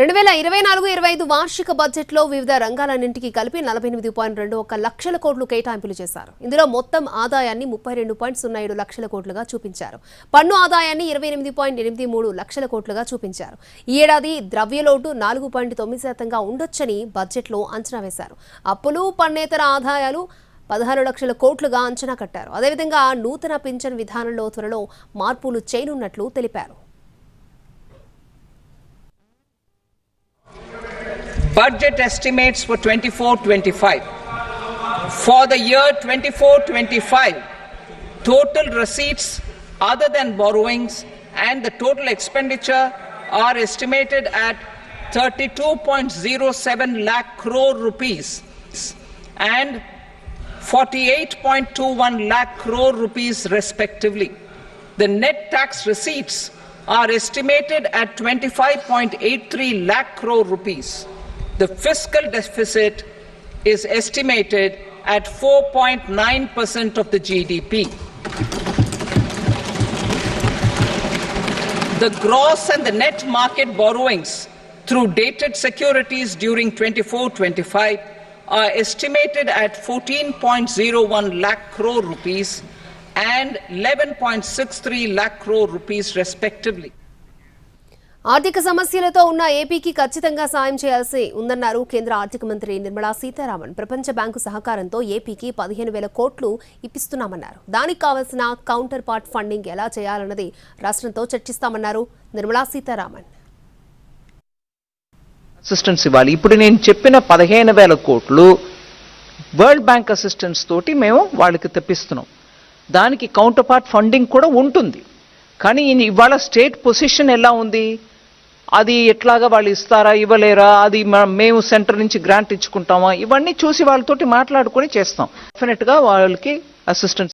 రెండు వేల ఇరవై నాలుగు ఇరవై ఐదు వార్షిక బడ్జెట్లో వివిధ రంగాలన్నింటికి కలిపి నలభై ఎనిమిది పాయింట్ రెండు ఒక లక్షల కోట్లు కేటాయింపులు చేశారు. ఇందులో మొత్తం ఆదాయాన్ని ముప్పై రెండు పాయింట్ సున్నా ఏడు లక్షల కోట్లుగా చూపించారు. పన్ను ఆదాయాన్ని ఇరవై ఎనిమిది పాయింట్ ఎనిమిది మూడు లక్షల కోట్లుగా చూపించారు. ఈ ఏడాది ద్రవ్యలోటు నాలుగు పాయింట్ తొమ్మిది శాతంగా ఉండొచ్చని బడ్జెట్లో అంచనా వేశారు. అప్పులు పన్నేతర ఆదాయాలు పదహారు లక్షల కోట్లుగా అంచనా కట్టారు. అదేవిధంగా నూతన పింఛన్ విధానంలో త్వరలో మార్పులు చేయనున్నట్లు తెలిపారు. Budget estimates for 24-25. For the year 24-25, total receipts other than borrowings and the total expenditure are estimated at 32.07 lakh crore rupees and 48.21 lakh crore rupees respectively. The net tax receipts are estimated at 25.83 lakh crore rupees. The fiscal deficit is estimated at 4.9% of the GDP. The gross and the net market borrowings through dated securities during 24-25 are estimated at 14.01 lakh crore rupees and 11.63 lakh crore rupees respectively. ఆర్థిక సమస్యలతో ఉన్న ఏపీకి ఖచ్చితంగా సాయం చేయాల్సి ఉందన్నారు కేంద్ర ఆర్థిక మంత్రి నిర్మలా సీతారామన్. ప్రపంచ బ్యాంకు సహకారంతో ఏపీకి పదిహేను వేల కోట్లు ఇప్పిస్తున్నామన్నారు. దానికి కావాల్సిన కౌంటర్ పార్ట్ ఫండింగ్ ఎలా చేయాలన్నది రాష్ట్రంతో చర్చిస్తామన్నారు నిర్మలా సీతారామన్. అసిస్టెన్స్ ఇవ్వాలి ఇప్పుడు నేను చెప్పిన పదిహేను వేల కోట్లు వరల్డ్ బ్యాంక్ అసిస్టెన్స్ తోటి మేము వాళ్ళకి తెప్పిస్తున్నాం. దానికి కౌంటర్ పార్ట్ ఫండింగ్ కూడా ఉంటుంది. కానీ ఇవాళ స్టేట్ పొజిషన్ ఎలా ఉంది? అది ఎట్లాగా వాళ్ళు ఇస్తారా ఇవ్వలేరా అది మేము సెంటర్ నుంచి గ్రాంట్ ఇచ్చుకుంటామా ఇవన్నీ చూసి వాళ్ళతోటి మాట్లాడుకొని చేస్తాం. డెఫినెట్గా వాళ్ళకి అసిస్టెన్స్